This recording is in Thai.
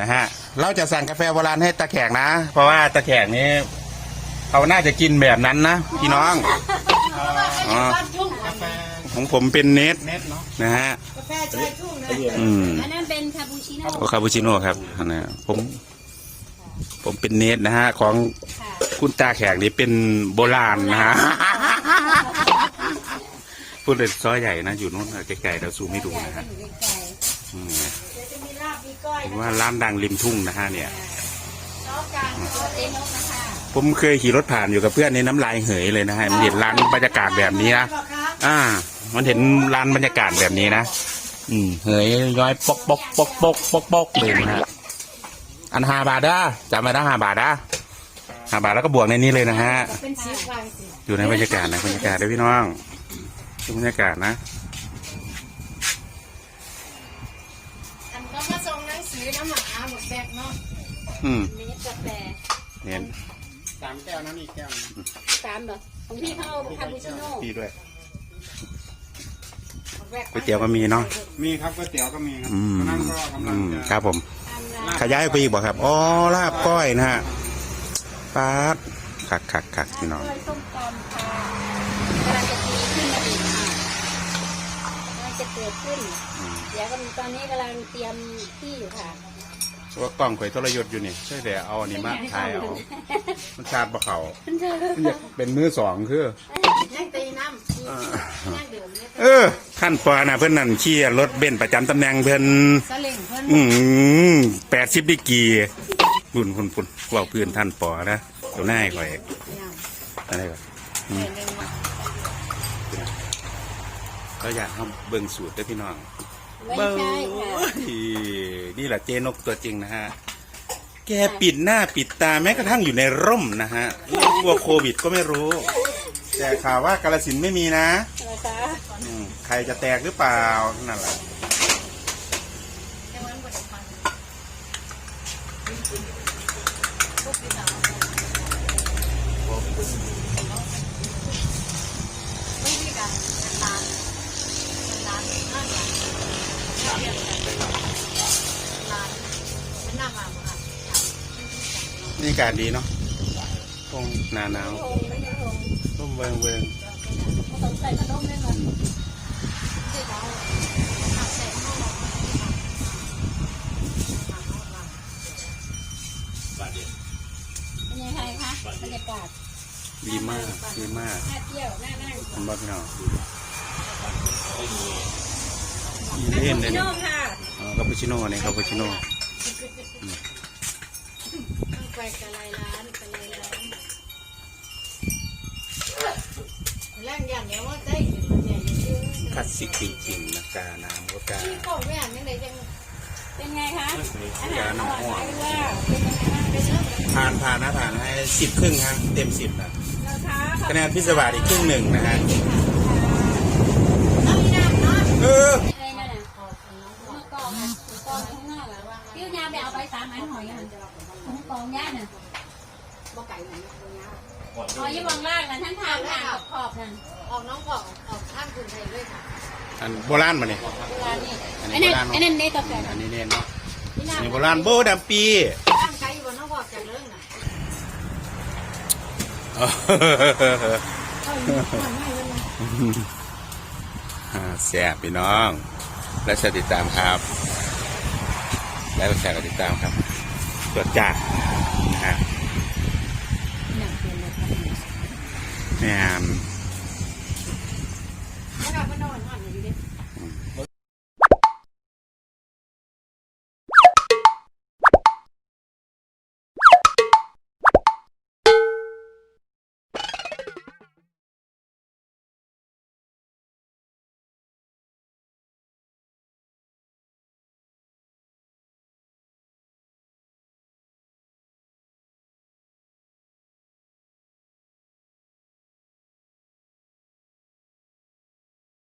นะฮะเราจะสั่งกาแฟโบราณให้ตาแขกนะ เพราะว่าตาแขกนี้เขาน่าจะกินแบบนั้นนะพี่น้องอ๋อของผมเป็นเนสเน็ตเนาะนะฮะกาแฟชายทุ่งนะอืมอันนั้นเป็นคาปูชิโน่โอคาปูชิโน่ครับอันนะผมผมเป็นเนสนะฮะของค่ะคุณตาแขกนี่เป็นโบราณนะฮะพูดเลยซอยใหญ่นะอยู่นู้นไกลๆเราซูมให้ดูใหญ่นะก็ฮะ อยู่ไกลอืม เดี๋ยวจะมีลาบมีก้อยผมว่าร้านดังริมทุ่งนะฮะเนี่ยซอสกลางๆตัวเจ๊นกนะคะผมเคยขี่รถผ่านอยู่กับเพื่อนในน้ำลายเหยเลยนะฮะมันเห็นร้านบรรยากาศแบบนี้นะบอกคะอ่า มันเห็นร้านบรรยากาศแบบนี้นะอืมเหยย้อยปอกปอกปอกปอกปอกปอกเลยนะฮะอันห้าบาทนะจำไว้นะห้าบาทนะห้าบาทแล้วก็บวกในนี้เลยนะฮะเป็นสีวางสิอยู่ในบรรยากาศนะบรรยากาศด้วยพี่น้องดูบรรยากาศนะ อืมเนสกาแฟเนี่ยสามแก้วนะนี่แก้วหนึ่งสามเหรอของพี่เขาเอาคาปูชิโน่พี่ด้วยแบกก๋วยเตี๋ยวก็มีเนาะมีครับก๋วยเตี๋ยวก็มีครับอืมนั่นก็กำลัอืงมจะครับผมตามร้านขยายไปอีกบ่ครับอ๋อลาบก้อยนะฮะปาดคักคักคักพี่น้องด้วยส้มตำค่ะกำลังจะตีขึ้นมาอีกค่ะกำลังจะเกิดขึ้นเดี๋ยวก็มีตอนนี้กำลังเตรียมที่อยู่ค่ะ ว่ากล้องข่อยทรยศอยู่นี่ใช่แต่เอาอันนี้มาถ่ายเอามันชาดบ่เขามันอยากเป็นมือสองคือยังตีน้ำยังดื่มเนี่ยเออขั้นปอนะเพื่อนนั่นขี่รถเบนซ์ประจำตำแหน่งเพื่อนสลิงเพิ่นอืมแปดสิบดีกรีปุ่นปุ่นปุ่นว่าพื้นท่านปอนะเดี๋ยวหน้าให้ข่อยเนี่ยอะไรก่อนเห็นหนึ่งว่าก็อยากทำเบิ่งสูตรด้วยพี่น้อง ไม่เบิ่งใช่ค่ะ นี่แหละเจนกตัวจริงนะฮะ แกปิดหน้าปิดตาแม้กระทั่งอยู่ในร่มนะฮะกลัวโควิดก็ไม่รู้ แต่ข่าวว่ากาลสินธุ์ไม่มีนะนะคะ อืมใครจะแตกหรือเปล่านั่นแหละ นี่การดีเนาะคงหนาหนาวโงไม่ใช่โงร่มเวิงเวิงผสมใส่ขนมได้ไหมเป็นยังไงคะบรรยากาศดีมากดีมากน่าเที่ยวน่านั่งคุณบ้าพี่น้องมีเล่นเลยพี่เนี่ยโน่ค่ะอ๋อคาปูชิโน่เนี่ยคาปูชิโน่ ไปกะไรร้านกะไรร้านแรงอย่างเดียวว่าได้ยินมันใหญ่ยืดคลาสสิกจริงๆนะกาน้ำก็กาที่ของแม่ไม่ได้ยังเป็นไงคะอาหาการอน้ำร่อ้ออยไหมว่าเป็นยังไงบ้างเป็นเรื่องผ่านผ่านนะผ่านให้สิบครึ่งฮะเต็มสิบนะราคาคะแนนพิศวาสอีกครึ่งหนึ่งนะฮะน้ำน้ำน้ำเอออะไรนั่นน่ะมะกอกอะกอกข้างนอกอะพี่ยาไปเอาไปสามไม้หอยอะของ กองย่าน่ะบ่ไก่ไหนตัวนี้หอยยี่บางล่างน่ะท่านทางทางขอบนั่นออกน้องของออกข้างคุณไทยด้วยค่ะอันโบราณมาเนี่ยเวลานี่อันไอ้นี้นั่โบราณนไอ้นั่นเนตกาแฟอันนี้เน้นเนาะนี่อันนี้น้ำโบราณโบดำปีข้างไกลบนน้องบอกจากเรื่องน่ะอ่าแซ่บพี่น้อง และจะติดตามครับ และก็แชร์กดติดตามครับ ตรวจจัดนะฮะแหมแล้วก็นอนนอนอยู่